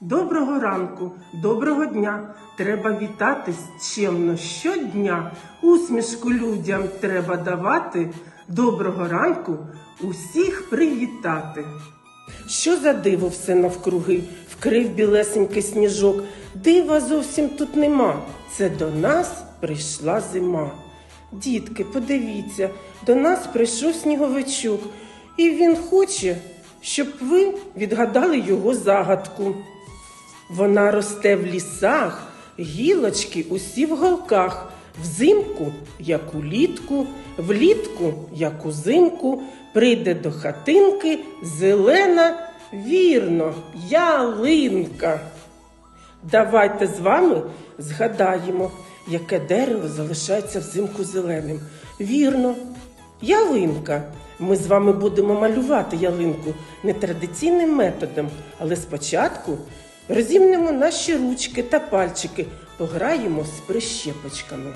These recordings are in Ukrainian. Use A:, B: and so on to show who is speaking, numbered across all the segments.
A: Доброго ранку, доброго дня. Треба вітатись чемно щодня. Усмішку людям треба давати. Доброго ранку усіх привітати. Що за диво все навкруги, вкрив білесенький сніжок. Дива зовсім тут нема. Це до нас прийшла зима. Дітки, подивіться, до нас прийшов сніговичок, і він хоче, щоб ви відгадали його загадку. Вона росте в лісах, гілочки усі в голках, взимку, як улітку, влітку, як узимку, прийде до хатинки зелена, вірно, ялинка. Давайте з вами згадаємо, яке дерево залишається взимку зеленим. Вірно, ялинка. Ми з вами будемо малювати ялинку нетрадиційним методом, але спочатку розімнемо наші ручки та пальчики, пограємо з прищепочками.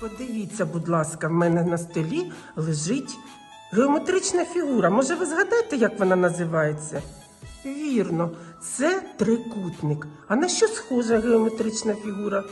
A: Подивіться, будь ласка, в мене на столі лежить геометрична фігура. Може, ви згадаєте, як вона називається? Вірно, це трикутник. А на що схожа геометрична фігура?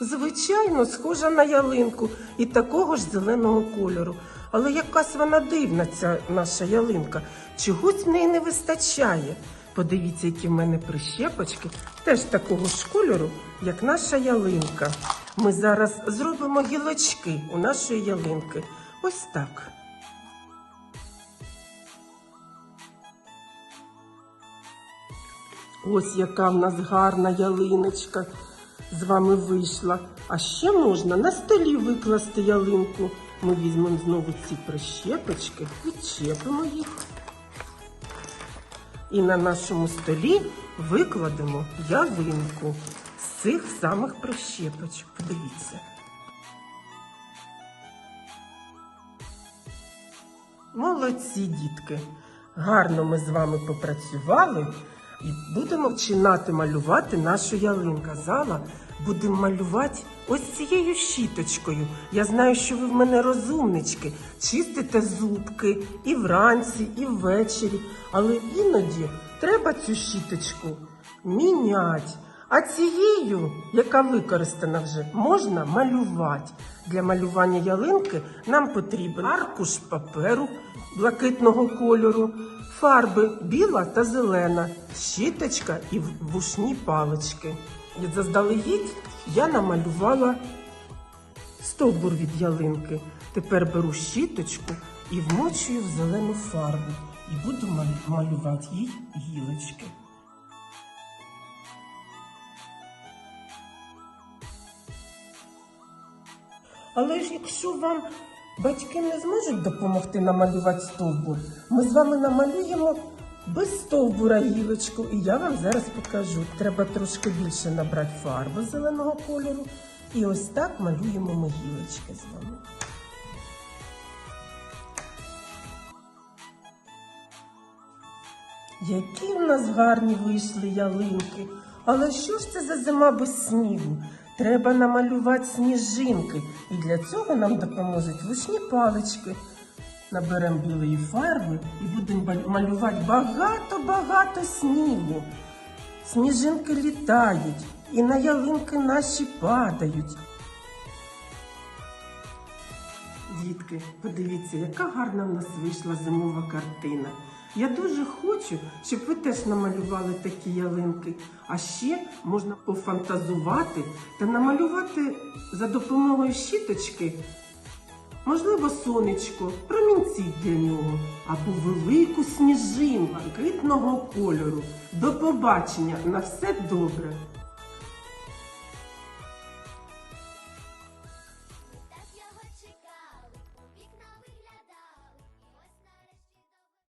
A: Звичайно, схожа на ялинку і такого ж зеленого кольору. Але якась вона дивна, ця наша ялинка. Чогось в неї не вистачає. Подивіться, які в мене прищепочки, теж такого ж кольору, як наша ялинка. Ми зараз зробимо гілочки у нашої ялинки. Ось так. Ось яка в нас гарна ялиночка з вами вийшла. А ще можна на столі викласти ялинку. Ми візьмемо знову ці прищепочки, відчепимо їх. І на нашому столі викладемо ялинку з цих самих прищепочок. Подивіться. Молодці, дітки! Гарно ми з вами попрацювали і будемо починати малювати нашу ялинку. Зала будемо малювати ось цією щіточкою. Я знаю, що ви в мене розумнички, чистите зубки і вранці, і ввечері. Але іноді треба цю щіточку міняти. А цією, яка використана вже, можна малювати. Для малювання ялинки нам потрібен аркуш паперу блакитного кольору, фарби біла та зелена, щіточка і вушні палички. І заздалегідь я намалювала стовбур від ялинки. Тепер беру щіточку і вмочую в зелену фарбу і буду малювати їй гілочки. Але ж якщо вам батьки не зможуть допомогти намалювати стовбур, ми з вами намалюємо без стовбура гілочку, і я вам зараз покажу. Треба трошки більше набрати фарби зеленого кольору. І ось так малюємо ми гілочки з вами. Які в нас гарні вийшли ялинки. Але що ж це за зима без снігу? Треба намалювати сніжинки. І для цього нам допоможуть вишні палички. Наберемо білої фарби і будемо малювати багато-багато снігу. Сніжинки літають, і на ялинки наші падають. Дітки, подивіться, яка гарна в нас вийшла зимова картина. Я дуже хочу, щоб ви теж намалювали такі ялинки. А ще можна пофантазувати та намалювати за допомогою щіточки, можливо, сонечко, промінці для нього або велику сніжинку блакитного кольору. До побачення! На все добре!